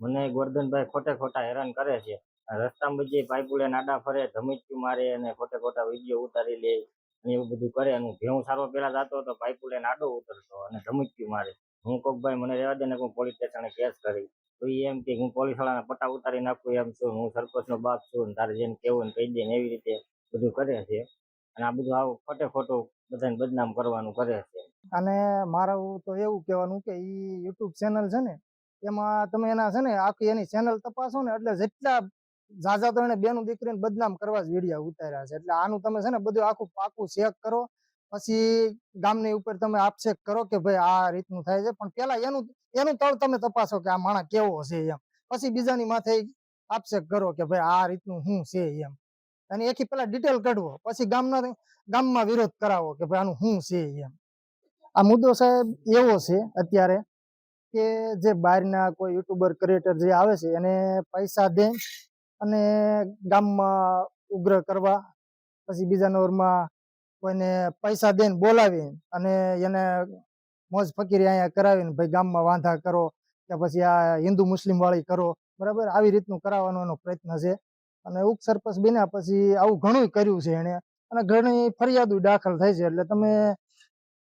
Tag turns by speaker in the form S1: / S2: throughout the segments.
S1: મને ગોરધનભાઈ ખોટે ખોટા હેરાન કરે છે. રસ્તામાં બધી પાઇપુલે નાડા ફરે ધમીચું મારે અને ખોટે ખોટા વીડિયો ઉતારી લે અને એવું બધું કરે અને હું સારો પેલા જતો હતો પાઇપુલે નાડો ઉતરતો અને ધમીચું મારે. હું કોક ભાઈ મને રહેવા દે ને હું પોલીસ સ્ટેશને કેસ કરી. તો એ એમ કે હું પોલીસ વાળાના પટ્ટા ઉતારી નાખું એમ છું, હું સરપંચનો બાપ છું તારે જેને કેવું ને કહી દે ને એવી રીતે બધું કરે છે. અને આ બધું આવું ખોટે ખોટું બધાને બદનામ કરવાનું કરે છે.
S2: અને મારું તો એવું કહેવાનું કે ઈ યુટ્યુબ ચેનલ છે ને એમાં તમે એના છે ને આખી એની ચેનલ તપાસો ને એટલે જેટલા ઝાઝા તો એને બેનું દીકરીને બદનામ કરવા જ વિડીયા ઉતાર્યા છે. એટલે આનું તમે છે ને બધું આખું પાકું ચેક કરો. પછી ગામની ઉપર તમે આક્ષેપ કરો કે ભાઈ આ રીતનું થાય છે. પણ પેલા એનું એનું તળ તમે તપાસો કે આ માણસ કેવો છે એમ. પછી બીજાની માથે આક્ષેપ કરો કે ભાઈ આ રીતનું શું છે એમ. અને એથી પેલા ડિટેલ કાઢવો. પછી ગામના, ગામમાં વિરોધ કરાવો કે ભાઈ આનું શું છે એમ. આ મુદ્દો સાહેબ એવો છે અત્યારે કે જે બહારના કોઈ યુટ્યુબર ક્રિએટર જે આવે છે, એને પૈસા દે અને ગામમાં ઉગ્ર કરવા. પછી બીજા નંબરમાં કોઈને પૈસા દઈને બોલાવી અને એને મોજ ફકીરી અહીંયા કરાવીને ભાઈ ગામમાં વાંધા કરો કે પછી આ હિન્દુ મુસ્લિમ વાળી કરો. બરાબર? આવી રીતનું કરાવવાનો એનો પ્રયત્ન છે. અને ઉપસરપંચ બન્યા પછી આવું ઘણું કર્યું છે એણે. અને ઘણી ફરિયાદો દાખલ થઈ છે. એટલે તમે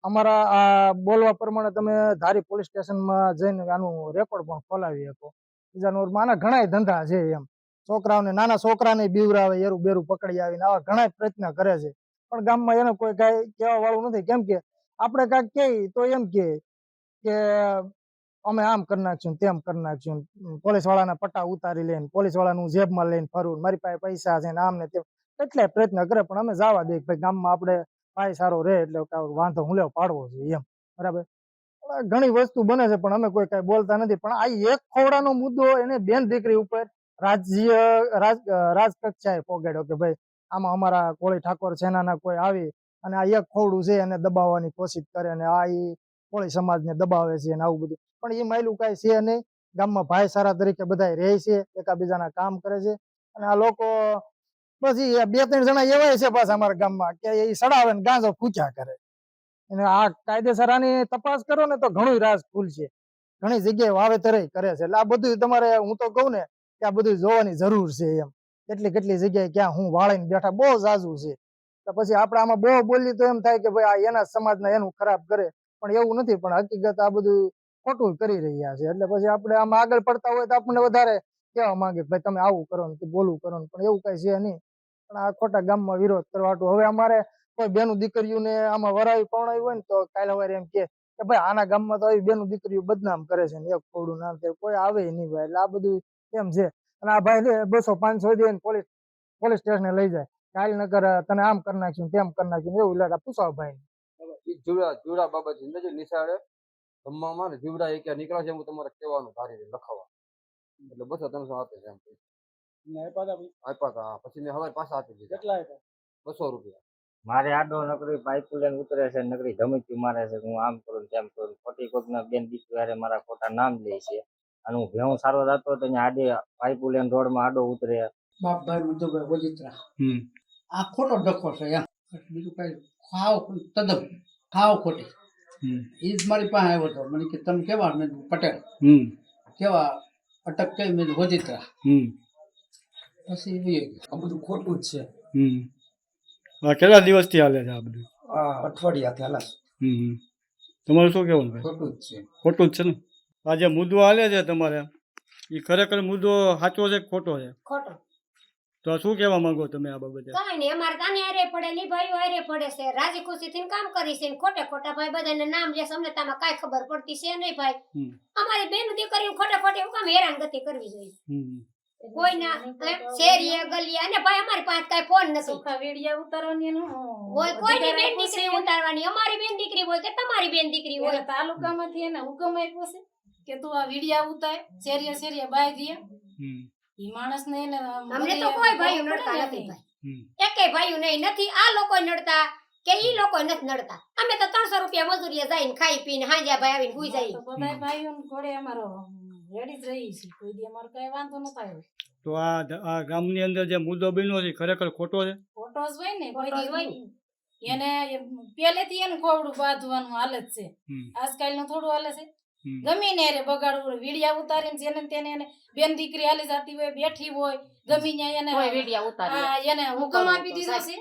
S2: અમારા આ બોલવા પ્રમાણે તમે ધારી પોલીસ સ્ટેશનમાં જઈને આનું રેકોર્ડ પણ ખોલાવી શકો. બીજા નંબરમાં આના ઘણા ધંધા છે એમ. છોકરાઓને, નાના છોકરાને બીવરાવે, એરું બેરું પકડી આવીને આવા ઘણા પ્રયત્ન કરે છે. પણ ગામમાં એને કોઈ કાંઈ કહેવા વાળું નથી. કેમ કે આપણે કાંઈક કહે તો એમ કે કે અમે આમ કરી નાખશું તેમ કરી નાખશું પોલીસ વાળાના પટ્ટા ઉતારી લઈને પોલીસ વાળાનું જેબમાં લઈને ફરવું મારી પાસે પૈસા છે ને આમ ને તેમ. એટલે પ્રયત્ન કરે પણ અમે જવા દઈએ ભાઈ ગામમાં આપણે ભાઈ સારો રહે એટલે વાંધો હું લેવો પાડવો જોઈએ એમ. બરાબર? ઘણી વસ્તુ બને છે, પણ અમે કોઈ કઈ બોલતા નથી. પણ આ એક ખોવડાનો મુદ્દો એને બેન દીકરી ઉપર રાજ્ય, રાજ રાજકક્ષાએ પોગાડ્યો કે ભાઈ, આમાં અમારા કોળી ઠાકોર સેનાના કોઈ આવી અને આ એક ખોવડું છે એને દબાવવાની કોશિશ કરે અને આ એ કોળી સમાજને દબાવે છે અને આવું બધું. પણ એ માયલું કાંઈ છે નહીં. ગામમાં ભાઈ સારા તરીકે બધા રહે છે, એકાબીજાના કામ કરે છે. અને આ લોકો પછી બે ત્રણ જણા એવાય છે પાછા અમારા ગામમાં કે એ સડાવે ને ગાંજો ફૂક્યા કરે. અને આ કાયદેસર આની તપાસ કરો ને તો ઘણું રાજ છે ઘણી જગ્યાએ વાવેતર કરે છે. એટલે આ બધું તમારે હું તો કહું ને કે આ બધું જોવાની જરૂર છે એમ. કેટલી કેટલી જગ્યાએ ક્યાં હું વાળીને બેઠા બહુ જાજુ છે. તો પછી આપણે આમાં બહુ બોલીએ તો એમ થાય કે ભાઈ આ એના સમાજના એનું ખરાબ કરે. પણ એવું નથી, પણ હકીકત આ બધું ખોટું કરી રહ્યા છે. એટલે પછી આપણે આમાં આગળ પડતા હોય તો આપણને વધારે કહેવા માંગે ભાઈ તમે આવું કરો ને બોલવું કરો ને. પણ એવું કઈ છે નહીં. પણ આ ખોટા ગામમાં વિરોધ કરવા હવે અમારે કોઈ બેનું દીકરીઓને આમાં વરાવી પવણાવી હોય ને તો કાલે સવારે એમ કે કે ભાઈ આના ગામમાં તો આવી બેનું દીકરીઓ બદનામ કરે છે ને એક ખોડું નામ છે. કોઈ આવે નહીં ભાઈ. એટલે આ બધું એમ છે. અને આ ભાઈ બસો પાંચસો દે પોલીસ પોલીસ સ્ટેશને લઈ જાય. કાલ નગર તને આમ કરી નાખ્યું તેમ કરી નાખ્યું એવું લાગે પૂછાવ ભાઈ
S3: જીવડા જીવડા બાબત જિંદગી નિશાળે. જમવામાં ને જીવડા એક નીકળ્યા છે હું તમારે કહેવાનું ધારી લખાવા. એટલે બસો ત્રણસો આપે છે એમ. આપ્યા હતા પછી? મેં હવે પાછા આપી દીધા. બસો રૂપિયા.
S1: મારે આડો નકરી પાઇપુલે ઉતરે છે નકરી ધમકી મારે છે હું આમ કરું તેમ કરું. ખોટી કોકના બેન દીકરી મારા ખોટા નામ લે છે. અને હું ભેવું સારો જતો તો ત્યાં આડે પાઇપુલે રોડમાં આડો ઉતરે.
S4: બાપ ભાઈ મધુભાઈ વજિત્રા. આ ખોટો ડખો છે એમ બીજું કઈ ખાવ તદ્દન ખાવ ખોટી. એ જ મારી પાસે આવ્યો હતો મને કે તમે કેવા? મેં પટેલ. કેવા? અટક કઈ મેં વજીત્રા. પછી
S5: આ બધું ખોટું જ છે.
S6: હમ. આ કેટલા દિવસથી હાલે છે આ બધું?
S5: આ અઠવાડિયાથી હાલાસ
S6: હમ હમ. તમારું શું કહેવાનું ભાઈ?
S5: ખોટું જ છે.
S6: ખોટું જ છે ને? આ જે મુદ્દો હાલે છે તમારે એ ખરેખર મુદ્દો સાચો છે ખોટો છે?
S7: ખોટો.
S6: તો શું કહેવા માંગો તમે આ બાબતે?
S7: કઈ નહીં અમારે તાને હારે પડે ની ભાઈઓ હારે પડે છે. રાજી ખુશી થી કામ કરી છે ને ખોટે ખોટા ભાઈ બધાને નામ લે છે. અમને તામાં કાંઈ ખબર પડતી છે નહીં ભાઈ. અમારી બેન દીકરીઓ ખોટે ખોટે હું કામ હેરાનગતિ કરવી જોઈએ. કોઈના શેરી શેરીએ અને ભાઈ અમારી પાસે કાંઈ ફોન નથી.
S8: સુખા વેડિયા ઉતારવાની એનું.
S7: હોય કોઈની બેન દીકરી ઉતારવાની. અમારી બેન દીકરી હોય કે તમારી બેન દીકરી હોય?
S8: તાલુકામાંથી એને હુકમ આપ્યો છે કે તું આ વિડિયા ઉતાર શેરીએ શેરીએ બાય દે.
S6: હમ.
S8: ઈ માણસને એને
S7: અમને તો કોઈ
S8: ભાઈ
S7: નડતા નથી. ભાઈ.
S6: હમ.
S7: એકેય ભાઈઓ નહીં નથી. આ લોકો નડતા કે ઈ લોકો નથી નડતા. અમે તો ત્રણસો રૂપિયા મજૂરીએ જઈને ખાઈ પીને હાંજ્યા ભાઈ આવીને હુઈ જાય
S8: તો બધાય ભાઈઓ ઘોડે અમારો રેડી જ રહી છે. કોઈ દી અમારો કઈ વાંધો ન થાય
S6: તો આ આ ગામની અંદર જે મુદ્દો બન્યો છે ખરેખર ખોટો છે?
S8: ફોટોસ હોય ને કોઈ દી
S7: હોય.
S8: એને પહેલેથી એને ખોવડું બાંધવાનું હાલ જ છે. આજકાલનું થોડું હાલે છે. ગમી ને રે બગાડવું વિડિયા ઉતારીને જેને તેને એને બેન દીકરી હાલી જતી હોય બેઠી હોય ગમી ને એને
S9: વીડિયા વિડિયા ઉતારી
S8: એને હુકમ આપી દીધો છે.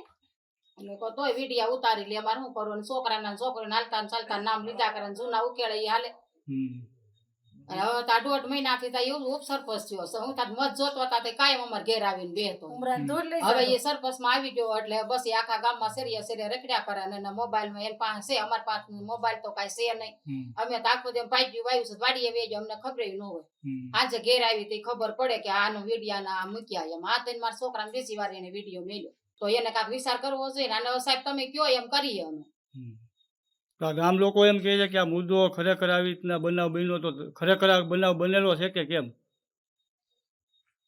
S9: તોય વીડિયા ઉતારી લે અમારે શું કરવું છોકરાના છોકરીને હાલતા ચાલતા નામ લીધા કરે જૂના ઉકેળે હાલે.
S6: હમ.
S9: અને હવે તો દોઢ મહિનાથી તો એવું ઉપસરપંચ થયો છે. હું તાર મત જોતો હતા તે કાયમ અમારે ઘેર આવીને બેહતો.
S8: ઉમરાન ધૂળ લઈ
S9: હવે એ સરપંચમાં આવી ગયો એટલે બસ એ આખા ગામમાં સેરિયા સેરિયા રખડ્યા કરે અને એના મોબાઈલમાં એની પાસે છે. અમારી પાસે મોબાઈલ તો કાંઈ છે નહીં. અમે તો આખો જેમ પાઇપ વાયુ છે વાડીએ વેજો અમને ખબર ન હોય. આજે ઘેર આવી તે ખબર પડે કે આનો વિડિયા ના મૂક્યા એમ આ થઈને મારા છોકરાને બેસી વાર એને વીડિયો મેલ્યો તો એને કાંઈક વિચાર કરવો જોઈએ. અને સાહેબ તમે કયો એમ કરીએ અમે.
S6: તો આ ગામ લોકો એમ કહે છે કે આ મુદ્દો ખરેખર આવી રીતના બનાવ બન્યો તો ખરેખર આ બનાવ બનેલો છે કે કેમ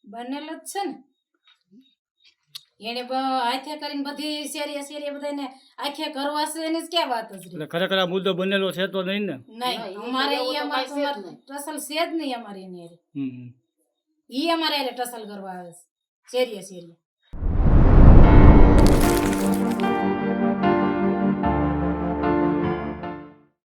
S8: બનેલો જ છે ને એને આખે કરીને બધી શેરીએ શેરીએ બધાને આખે કરવા છે એની જ ક્યાં વાત છે
S6: એટલે ખરેખર આ મુદ્દો બનેલો છે તો નહીં ને
S8: નહીં અમારે ઈ
S9: તો
S8: અમારે. ટસલ છે જ નહીં અમારી એની.
S6: હમ.
S8: ઈ અમારે એટલે ટસલ કરવા આવે છે શેરીએ શેરીએ